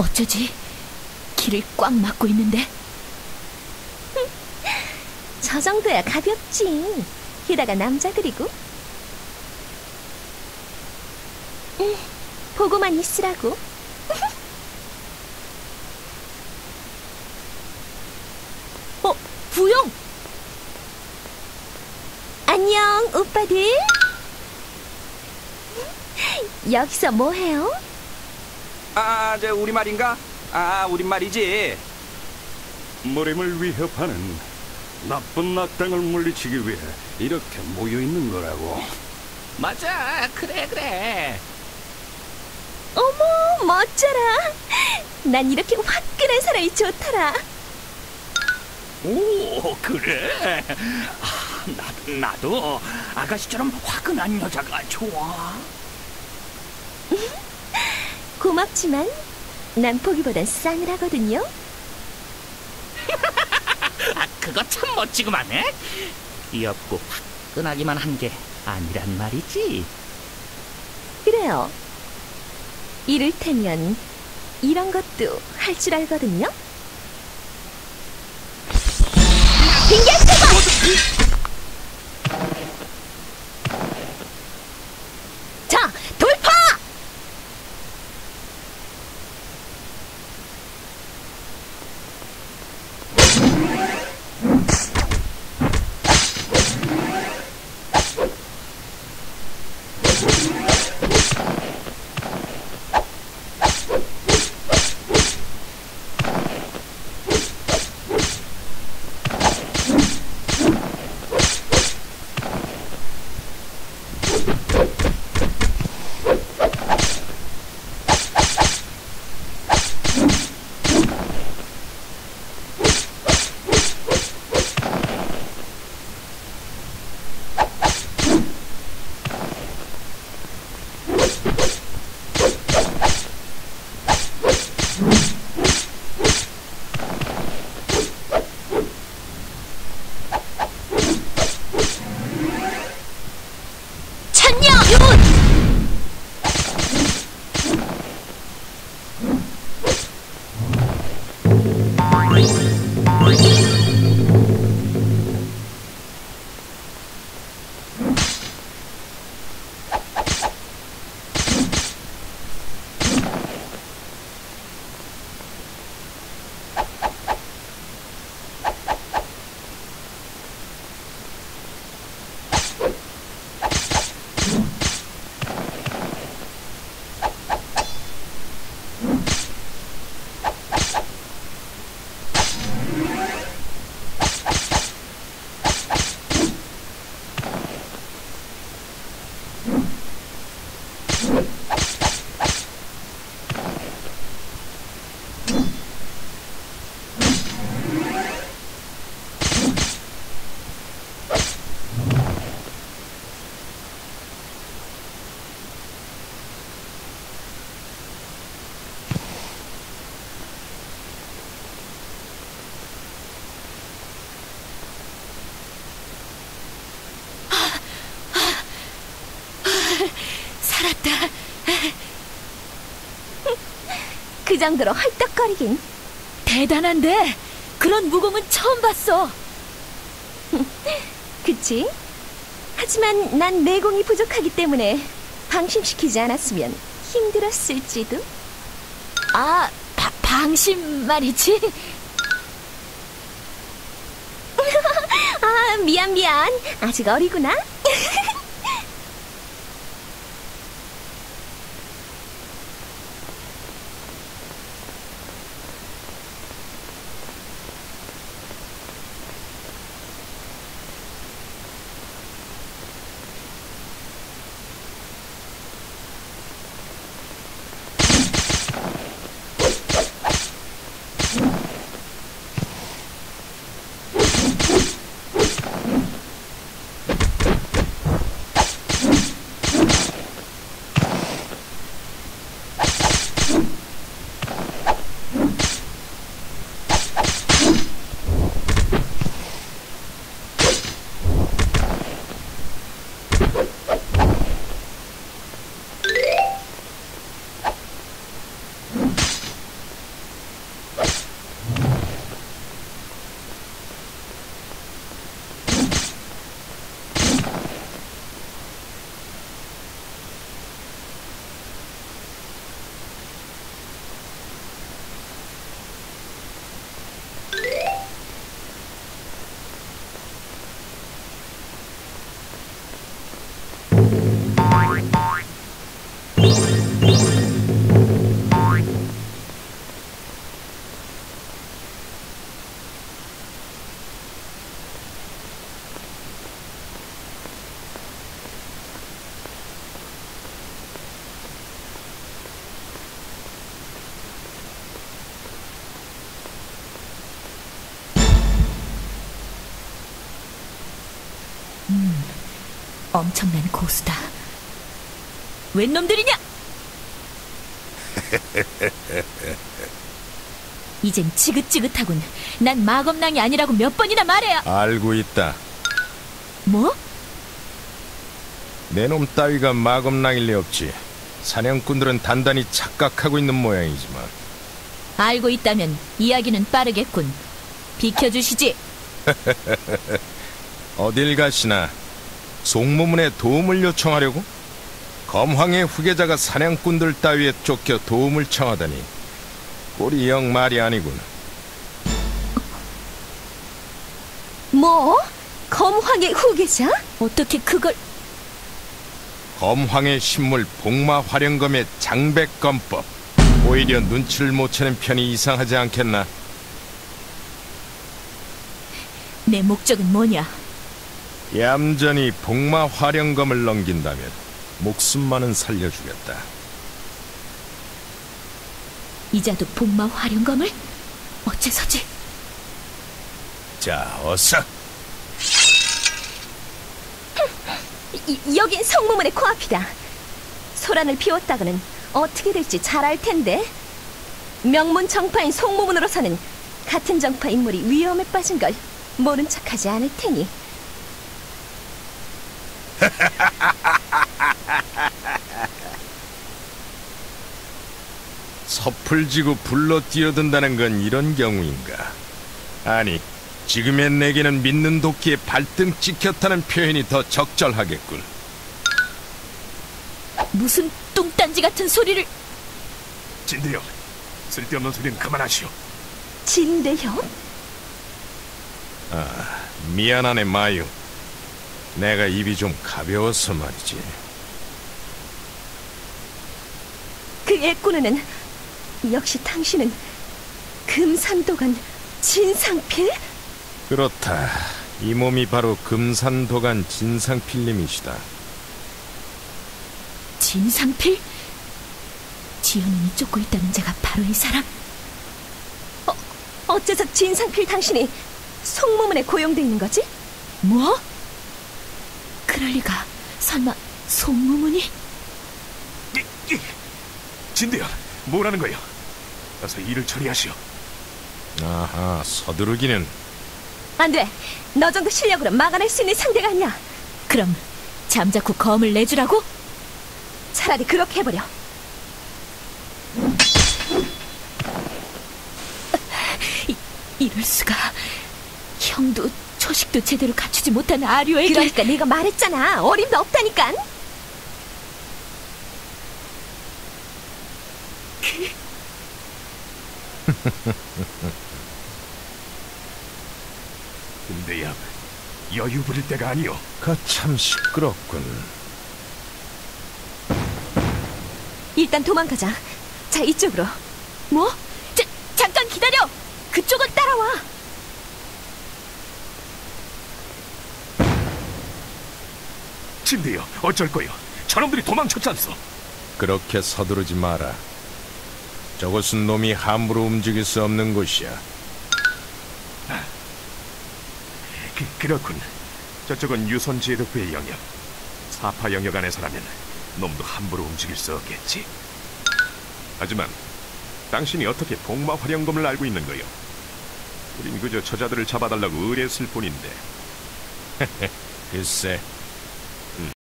어쩌지? 길을 꽉 막고 있는데. 저 정도야 가볍지. 게다가 남자들이고. 음, 보고만 있으라고. 어, 부영! 안녕, 오빠들. 여기서 뭐 해요? 아, 저 우리말인가? 아, 우리말이지. 무림을 위협하는 나쁜 악당을 물리치기 위해 이렇게 모여 있는 거라고. 맞아, 그래, 그래. 어머, 멋져라. 난 이렇게 화끈한 사람이 좋더라. 오, 그래. 아, 나, 나도 아가씨처럼 화끈한 여자가 좋아. 고맙지만 난 보기보단 싸늘하거든요. 아, 그거 참 멋지구만, 해. 귀엽고 화끈하기만 한 게 아니란 말이지. 그래요. 이를테면 이런 것도 할 줄 알거든요. 빙결 자, Yun! 살았다. 그 정도로 헐떡거리긴. 대단한데? 그런 무공은 처음 봤어. 그치? 하지만 난 내공이 부족하기 때문에 방심시키지 않았으면 힘들었을지도. 아, 바- 방심 말이지? 아, 미안, 미안. 아직 어리구나. 엄청난 고수다. 웬 놈들이냐? 이젠 지긋지긋하군. 난 마검낭이 아니라고 몇 번이나 말해야. 알고 있다. 뭐? 내 놈 따위가 마검낭일 리 없지. 사냥꾼들은 단단히 착각하고 있는 모양이지만 알고 있다면 이야기는 빠르겠군. 비켜주시지. 어딜 가시나 송모문에 도움을 요청하려고? 검황의 후계자가 사냥꾼들 따위에 쫓겨 도움을 청하다니 꼴이 영 말이 아니군. 뭐? 검황의 후계자? 어떻게 그걸 검황의 신물 복마 활용검의 장백검법. 오히려 눈치를 못 채는 편이 이상하지 않겠나? 내 목적은 뭐냐? 얌전히 복마 활용검을 넘긴다면 목숨만은 살려주겠다. 이자도 복마 활용검을 어째서지? 자, 어서. 이- 여긴 성무문의 코앞이다. 소란을 피웠다가는 어떻게 될지 잘 알 텐데. 명문 정파인 송무문으로 서는 같은 정파 인물이 위험에 빠진 걸 모른 척하지 않을 테니. 섣불지고 불러 뛰어든다는 건 이런 경우인가? 아니, 지금의 내게는 믿는 도끼에 발등 찍혔다는 표현이 더 적절하겠군. 무슨 뚱딴지 같은 소리를 진대요. 쓸데없는 소리는 그만하시오. 진대요? 미안하네, 마유. 내가 입이 좀 가벼워서 말이지. 그 애꾸는 역시 당신은 금산도간 진상필? 그렇다. 이 몸이 바로 금산도간 진상필님이시다. 진상필? 지연님이 쫓고 있다는 자가 바로 이 사람? 어, 어째서 진상필 당신이 송무문에 고용돼 있는 거지? 뭐? 그럴 리가 설마 송무문이? 진대요. 뭐라는 거예요? 어서 일을 처리하시오. 아하, 서두르기는 안 돼. 너 정도 실력으로 막아낼 수 있는 상대가 아니야. 그럼 잠자코 검을 내주라고? 차라리 그렇게 해버려. 이, 이럴 수가 형도 초식도 제대로 갖추지 못한 아류에게 그러니까 내가 말했잖아. 어림도 없다니까. 근데 야 여유 부릴 때가 아니오. 거참 시끄럽군. 일단 도망가자. 자, 이쪽으로. 뭐? 자, 잠깐 기다려! 그쪽은 따라와! 진대요. 어쩔 거요? 저놈들이 도망쳤잖소. 그렇게 서두르지 마라. 저것은 놈이 함부로 움직일 수 없는 곳이야. 그, 그렇군. 저쪽은 유선 제독부의 영역. 사파 영역 안에서라면 놈도 함부로 움직일 수 없겠지. 하지만 당신이 어떻게 복마 활용검을 알고 있는 거요? 우린 그저 저자들을 잡아달라고 의뢰했을 뿐인데 글쎄,